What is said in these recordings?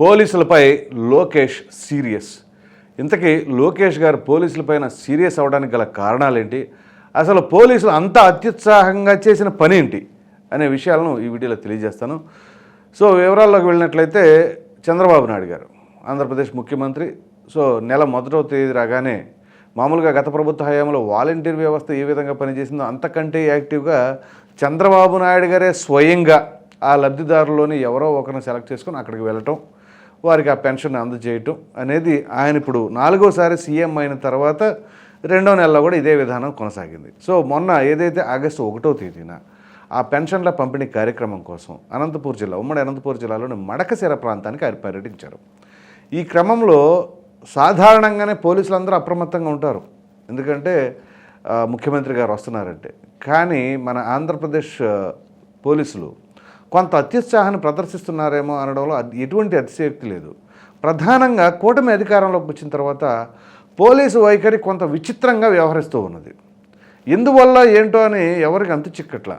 పోలీసులపై లోకేష్ సీరియస్. ఇంతకీ లోకేష్ గారు పోలీసులపైన సీరియస్ అవడానికి గల కారణాలేంటి? అసలు పోలీసులు అంత అత్యుత్సాహంగా చేసిన పని ఏంటి అనే విషయాలను ఈ వీడియోలో తెలియజేస్తాను. సో వివరాల్లోకి వెళ్ళినట్లయితే చంద్రబాబు నాయుడు గారు ఆంధ్రప్రదేశ్ ముఖ్యమంత్రి. సో నెల మొదటవ తేదీ రాగానే మామూలుగా గత ప్రభుత్వ హయాంలో వాలంటీర్ వ్యవస్థ ఏ విధంగా పనిచేసిందో అంతకంటే యాక్టివ్గా చంద్రబాబు నాయుడు గారే స్వయంగా ఆ లబ్ధిదారుల్లోని ఎవరో ఒకరిని సెలెక్ట్ చేసుకొని అక్కడికి వెళ్ళటం. వారికి ఆ పెన్షన్ అందజేయటం అనేది ఆయన ఇప్పుడు నాలుగోసారి సీఎం అయిన తర్వాత రెండో నెలలో కూడా ఇదే విధానం కొనసాగింది. సో మొన్న ఏదైతే ఆగస్టు ఒకటో తేదీన ఆ పెన్షన్ల పంపిణీ కార్యక్రమం కోసం అనంతపూర్ జిల్లా ఉమ్మడి అనంతపూర్ జిల్లాలోని మడకశిర ప్రాంతానికి ఆయన పర్యటించారు. ఈ క్రమంలో సాధారణంగానే పోలీసులందరూ అప్రమత్తంగా ఉంటారు. ఎందుకంటే ముఖ్యమంత్రి గారు వస్తున్నారంటే. కానీ మన ఆంధ్రప్రదేశ్ పోలీసులు కొంత అత్యుత్సాహాన్ని ప్రదర్శిస్తున్నారేమో అనడంలో అది ఎటువంటి అతిశయోక్తి లేదు. ప్రధానంగా కూటమి అధికారంలోకి వచ్చిన తర్వాత పోలీసు వైఖరి కొంత విచిత్రంగా వ్యవహరిస్తూ ఉన్నది. ఎందువల్ల ఏంటో అని ఎవరికి అంతు చిక్కట్లా?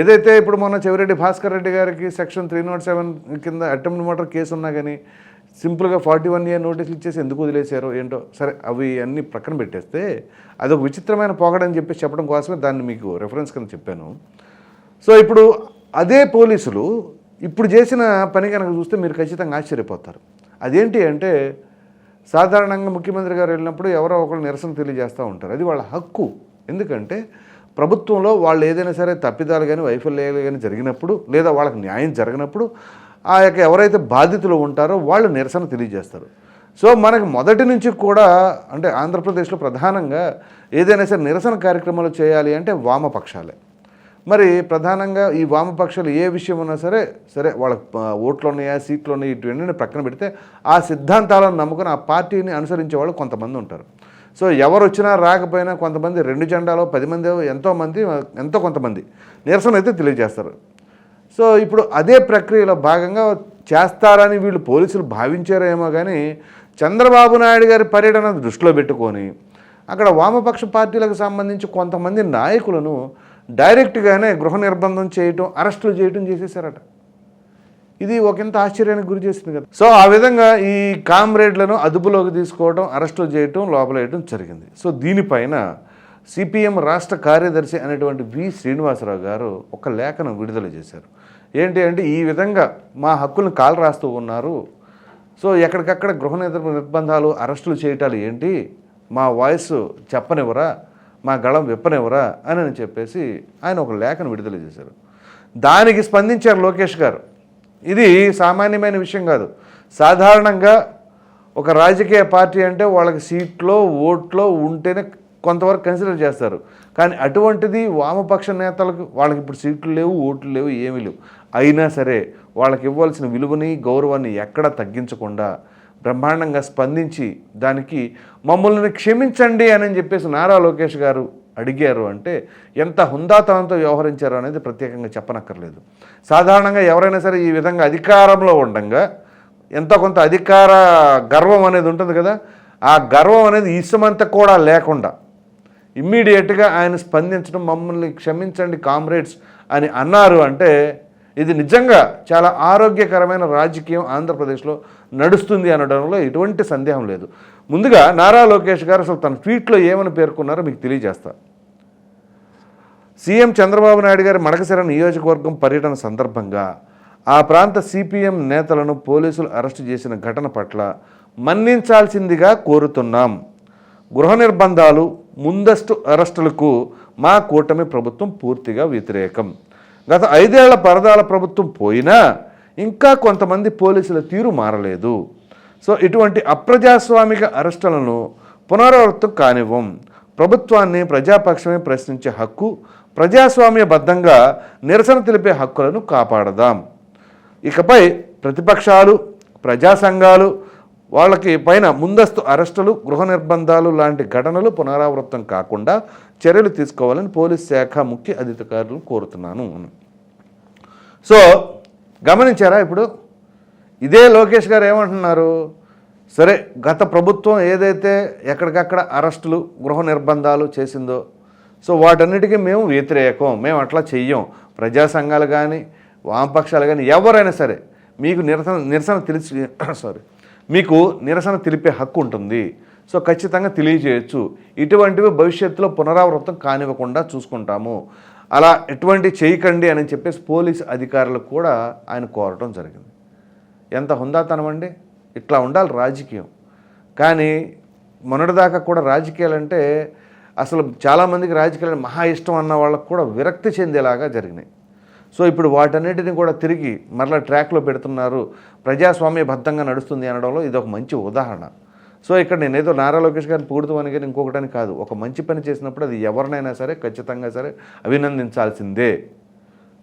ఏదైతే ఇప్పుడు మొన్న చెవిరెడ్డి భాస్కర్ రెడ్డి గారికి సెక్షన్ త్రీ నాట్ సెవెన్ కింద అటెంప్ట్ మర్డర్ కేసు ఉన్నా కానీ సింపుల్గా ఫార్టీ వన్ ఇయర్ నోటీసులు ఇచ్చేసి ఎందుకు వదిలేశారో ఏంటో సరే అవి అన్నీ ప్రక్కన పెట్టేస్తే అదొక విచిత్రమైన పోకడని చెప్పేసి చెప్పడం కోసమే దాన్ని మీకు రెఫరెన్స్ కింద చెప్పాను. సో ఇప్పుడు అదే పోలీసులు ఇప్పుడు చేసిన పని కనుక చూస్తే మీరు ఖచ్చితంగా ఆశ్చర్యపోతారు. అదేంటి అంటే సాధారణంగా ముఖ్యమంత్రి గారు వెళ్ళినప్పుడు ఎవరో ఒకరు నిరసన తెలియజేస్తూ ఉంటారు. అది వాళ్ళ హక్కు. ఎందుకంటే ప్రభుత్వంలో వాళ్ళు ఏదైనా సరే తప్పిదాలు కానీ వైఫల్యాలు కానీ జరిగినప్పుడు లేదా వాళ్ళకి న్యాయం జరగనప్పుడు ఆ యొక్క ఎవరైతే బాధితులు ఉంటారో వాళ్ళు నిరసన తెలియజేస్తారు. సో మనకు మొదటి నుంచి కూడా అంటే ఆంధ్రప్రదేశ్లో ప్రధానంగా ఏదైనా సరే నిరసన కార్యక్రమాలు చేయాలి అంటే వామపక్షాలే. మరి ప్రధానంగా ఈ వామపక్షాలు ఏ విషయం ఉన్నా సరే సరే వాళ్ళకి ఓట్లు ఉన్నాయా సీట్లు ఉన్నాయి ఇటువంటి ప్రక్కన పెడితే ఆ సిద్ధాంతాలను నమ్ముకుని ఆ పార్టీని అనుసరించే వాళ్ళు కొంతమంది ఉంటారు. సో ఎవరు వచ్చినా రాకపోయినా కొంతమంది రెండు జెండాలో పది మంది ఎంతోమంది ఎంతో కొంతమంది నిరసన అయితే తెలియజేస్తారు. సో ఇప్పుడు అదే ప్రక్రియలో భాగంగా చేస్తారని వీళ్ళు పోలీసులు భావించారేమో కానీ చంద్రబాబు నాయుడు గారి పర్యటన దృష్టిలో పెట్టుకొని అక్కడ వామపక్ష పార్టీలకు సంబంధించి కొంతమంది నాయకులను డైరెక్ట్గానే గృహ నిర్బంధం చేయటం అరెస్టులు చేయటం చేసేసారట. ఇది ఒకంత ఆశ్చర్యానికి గురి చేసింది కదా. సో ఆ విధంగా ఈ కామ్రేడ్లను అదుపులోకి తీసుకోవడం అరెస్టులు చేయటం లోపలేయటం జరిగింది. సో దీనిపైన సిపిఎం రాష్ట్ర కార్యదర్శి అనేటువంటి వి శ్రీనివాసరావు గారు ఒక లేఖను విడుదల చేశారు. ఏంటి అంటే ఈ విధంగా మా హక్కులను కాలు రాస్తూ ఉన్నారు. సో ఎక్కడికక్కడ గృహ నిర్బంధాలు అరెస్టులు చేయటాలు ఏంటి? మా వాయిస్ చెప్పనివ్వరా? మా గళం విప్పనివ్వరా అని అని చెప్పేసి ఆయన ఒక లేఖను విడుదల చేశారు. దానికి స్పందించారు లోకేష్ గారు. ఇది సామాన్యమైన విషయం కాదు. సాధారణంగా ఒక రాజకీయ పార్టీ అంటే వాళ్ళకి సీట్లో ఓట్లో ఉంటేనే కొంతవరకు కన్సిడర్ చేస్తారు. కానీ అటువంటిది వామపక్ష నేతలకు వాళ్ళకి ఇప్పుడు సీట్లు లేవు ఓట్లు లేవు ఏమీ లేవు. అయినా సరే వాళ్ళకి ఇవ్వాల్సిన విలువని గౌరవాన్ని ఎక్కడా తగ్గించకుండా బ్రహ్మాండంగా స్పందించి దానికి మమ్మల్ని క్షమించండి అని చెప్పేసి నారా లోకేష్ గారు అడిగారు అంటే ఎంత హుందాతనంతో వ్యవహరించారు అనేది ప్రత్యేకంగా చెప్పనక్కర్లేదు. సాధారణంగా ఎవరైనా సరే ఈ విధంగా అధికారంలో ఉండంగా ఎంత కొంత అధికార గర్వం అనేది ఉంటుంది కదా ఆ గర్వం అనేది ఇష్టమంతా కూడా లేకుండా ఇమ్మీడియట్గా ఆయన స్పందించడం మమ్మల్ని క్షమించండి కామ్రేడ్స్ అని అన్నారు అంటే ఇది నిజంగా చాలా ఆరోగ్యకరమైన రాజకీయం ఆంధ్రప్రదేశ్లో నడుస్తుంది అనడంలో ఎటువంటి సందేహం లేదు. ముందుగా నారా లోకేష్ గారు అసలు తన ట్వీట్లో ఏమని పేర్కొన్నారో మీకు తెలియజేస్తా. సీఎం చంద్రబాబు నాయుడు గారి మడకసిర నియోజకవర్గం పర్యటన సందర్భంగా ఆ ప్రాంత సిపిఎం నేతలను పోలీసులు అరెస్టు చేసిన ఘటన పట్ల మన్నించాల్సిందిగా కోరుతున్నాం. గృహ నిర్బంధాలు ముందస్తు అరెస్టులకు మా కూటమి ప్రభుత్వం పూర్తిగా వ్యతిరేకం. గత ఐదేళ్ళ పరదాల ప్రభుత్వం పోయినా ఇంకా కొంతమంది పోలీసుల తీరు మారలేదు. సో ఇటువంటి అప్రజాస్వామిక అరెస్టులను పునరావృతం కానివ్వం. ప్రభుత్వాన్ని ప్రజాపక్షమే ప్రశ్నించే హక్కు ప్రజాస్వామ్యబద్ధంగా నిరసన తెలిపే హక్కులను కాపాడదాం. ఇకపై ప్రతిపక్షాలు ప్రజా సంఘాలు వాళ్ళకి పైన ముందస్తు అరెస్టులు గృహ నిర్బంధాలు లాంటి ఘటనలు పునరావృతం కాకుండా చర్యలు తీసుకోవాలని పోలీస్ శాఖ ముఖ్య అధికారులు కోరుతున్నాను. సో గమనించారా ఇప్పుడు? ఇదే లోకేష్ గారు ఏమంటున్నారు? సరే గత ప్రభుత్వం ఏదైతే ఎక్కడికక్కడ అరెస్టులు గృహ నిర్బంధాలు చేసిందో సో వాటన్నిటికీ మేము వ్యతిరేకం మేము అట్లా చెయ్యం. ప్రజా సంఘాలు కానీ వామపక్షాలు కానీ ఎవరైనా సరే మీకు నిరసన నిరసన తెలిసి సారీ మీకు నిరసన తెలిపే హక్కు ఉంటుంది. సో ఖచ్చితంగా తెలియజేయచ్చు. ఇటువంటివి భవిష్యత్తులో పునరావృతం కానివ్వకుండా చూసుకుంటాము. అలా ఎటువంటి చేయకండి అని చెప్పేసి పోలీస్ అధికారులకు కూడా ఆయన కోరటం జరిగింది. ఎంత హుందాతనం అండి? ఇట్లా ఉండాలి రాజకీయం. కానీ మొన్నటిదాకా కూడా రాజకీయాలంటే అసలు చాలామందికి రాజకీయాలు మహా ఇష్టం అన్న వాళ్ళకు కూడా విరక్తి చెందేలాగా జరిగినాయి. సో ఇప్పుడు వాటన్నిటిని కూడా తిరిగి మరలా ట్రాక్లో పెడుతున్నారు. ప్రజాస్వామ్య బద్ధంగా నడుస్తుంది అనడంలో ఇది ఒక మంచి ఉదాహరణ. సో ఇక్కడ నేనేదో నారా లోకేష్ గారిని పొగుడుతామని కానీ ఇంకొకటని కాదు. ఒక మంచి పని చేసినప్పుడు అది ఎవరినైనా సరే ఖచ్చితంగా సరే అభినందించాల్సిందే.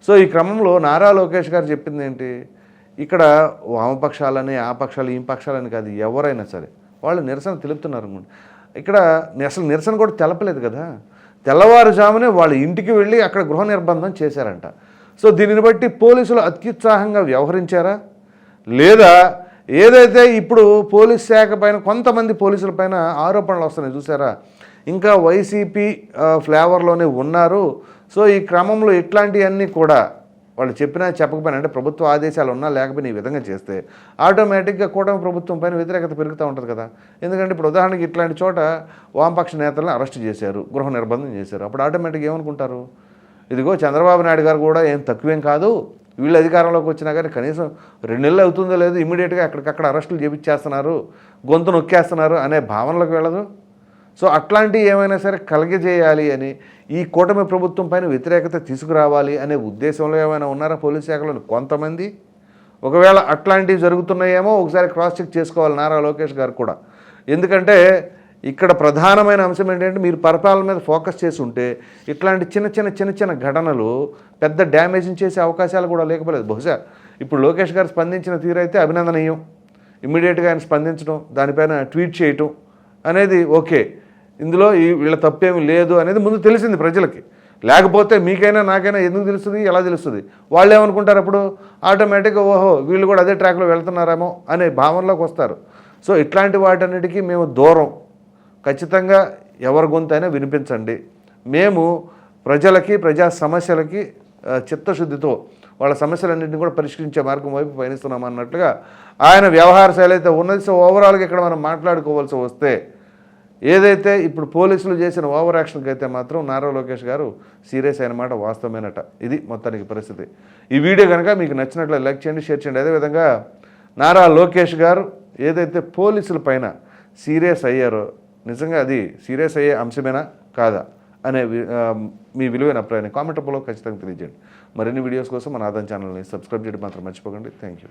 సో ఈ క్రమంలో నారా లోకేష్ గారు చెప్పింది ఏంటి? ఇక్కడ వామపక్షాలని ఆ పక్షాలు ఈ పక్షాలని కాదు ఎవరైనా సరే వాళ్ళు నిరసన తెలుపుతున్నారు అనుకోండి. ఇక్కడ అసలు నిరసన కూడా తెలపలేదు కదా. తెల్లవారుజామునే వాళ్ళ ఇంటికి వెళ్ళి అక్కడ గృహ నిర్బంధం చేశారంట. సో దీనిని బట్టి పోలీసులు అత్యుత్సాహంగా వ్యవహరించారా? లేదా ఏదైతే ఇప్పుడు పోలీస్ శాఖ పైన కొంతమంది పోలీసుల పైన ఆరోపణలు వస్తున్నాయి చూసారా? ఇంకా వైసీపీ ఫ్లేవర్లోనే ఉన్నారు. సో ఈ క్రమంలో ఇట్లాంటివన్నీ కూడా వాళ్ళు చెప్పినా చెప్పకపోయినా అంటే ప్రభుత్వ ఆదేశాలు ఉన్నా లేకపోయినా ఈ విధంగా చేస్తే ఆటోమేటిక్గా కూటమి ప్రభుత్వం పైన వ్యతిరేకత పెరుగుతూ ఉంటుంది కదా. ఎందుకంటే ఇప్పుడు ఉదాహరణకి ఇట్లాంటి చోట వామపక్ష నేతలను అరెస్ట్ చేశారు గృహ నిర్బంధం చేశారు. అప్పుడు ఆటోమేటిక్గా ఏమనుకుంటారు? ఇదిగో చంద్రబాబు నాయుడు గారు కూడా ఏం తక్కువేం కాదు. వీళ్ళు అధికారంలోకి వచ్చినా కానీ కనీసం రెండు నెలలు అవుతుందో లేదు ఇమీడియట్గా అక్కడికక్కడ అరెస్టులు చేపించేస్తున్నారు. గొంతు నొక్కేస్తున్నారు అనే భావనలకు వెళ్ళదు. సో అట్లాంటివి ఏమైనా సరే కలగజేయాలి అని ఈ కూటమి ప్రభుత్వం పైన వ్యతిరేకత తీసుకురావాలి అనే ఉద్దేశంలో ఏమైనా ఉన్నారా పోలీస్ శాఖలో కొంతమంది? ఒకవేళ అట్లాంటివి జరుగుతున్నాయేమో ఒకసారి క్రాస్ చెక్ చేసుకోవాలి నారా లోకేష్ గారు కూడా. ఎందుకంటే ఇక్కడ ప్రధానమైన అంశం ఏంటంటే మీరు పరిపాలన మీద ఫోకస్ చేసి ఉంటే ఇట్లాంటి చిన్న చిన్న చిన్న చిన్న ఘటనలు పెద్ద డ్యామేజ్ని చేసే అవకాశాలు కూడా లేకపోలేదు. బహుశా ఇప్పుడు లోకేష్ గారు స్పందించిన తీరైతే అభినందనీయం. ఇమ్మీడియట్గా ఆయన స్పందించడం దానిపైన ట్వీట్ చేయటం అనేది ఓకే. ఇందులో ఈ వీళ్ళ తప్పేమి లేదు అనేది ముందు తెలిసింది ప్రజలకి. లేకపోతే మీకైనా నాకైనా ఎందుకు తెలుస్తుంది? ఎలా తెలుస్తుంది? వాళ్ళు ఏమనుకుంటారు అప్పుడు? ఆటోమేటిక్గా ఓహో వీళ్ళు కూడా అదే ట్రాక్లో వెళ్తున్నారేమో అనే భావనలోకి వస్తారు. సో ఇట్లాంటి వాటన్నిటికీ మేము దూరం. ఖచ్చితంగా ఎవరి గొంతైనా వినిపించండి. మేము ప్రజలకి ప్రజా సమస్యలకి చిత్తశుద్ధితో వాళ్ళ సమస్యలన్నింటినీ కూడా పరిష్కరించే మార్గం వైపు పయనిస్తున్నాం అన్నట్లుగా ఆయన వ్యవహార శైలి అయితే ఉన్నది. సో ఓవరాల్గా ఇక్కడ మనం మాట్లాడుకోవాల్సి వస్తే ఏదైతే ఇప్పుడు పోలీసులు చేసిన ఓవర్ యాక్షన్కి అయితే మాత్రం నారా లోకేష్ గారు సీరియస్ అయిన మాట వాస్తవమేనట. ఇది మొత్తానికి పరిస్థితి. ఈ వీడియో కనుక మీకు నచ్చినట్లు లైక్ చేయండి షేర్ చేయండి. అదేవిధంగా నారా లోకేష్ గారు ఏదైతే పోలీసుల పైన సీరియస్ అయ్యారో నిజంగా అది సీరియస్ అయ్యే అంశమేనా? కాదా? అనే మీ విలువైన అభిప్రాయాన్ని కామెంట్ రూపంలో ఖచ్చితంగా తెలియజేయండి. మరిన్ని వీడియోస్ కోసం మన ఆదాయం ఛానల్ని సబ్స్క్రైబ్ చేయడం మాత్రం మర్చిపోకండి. Thank you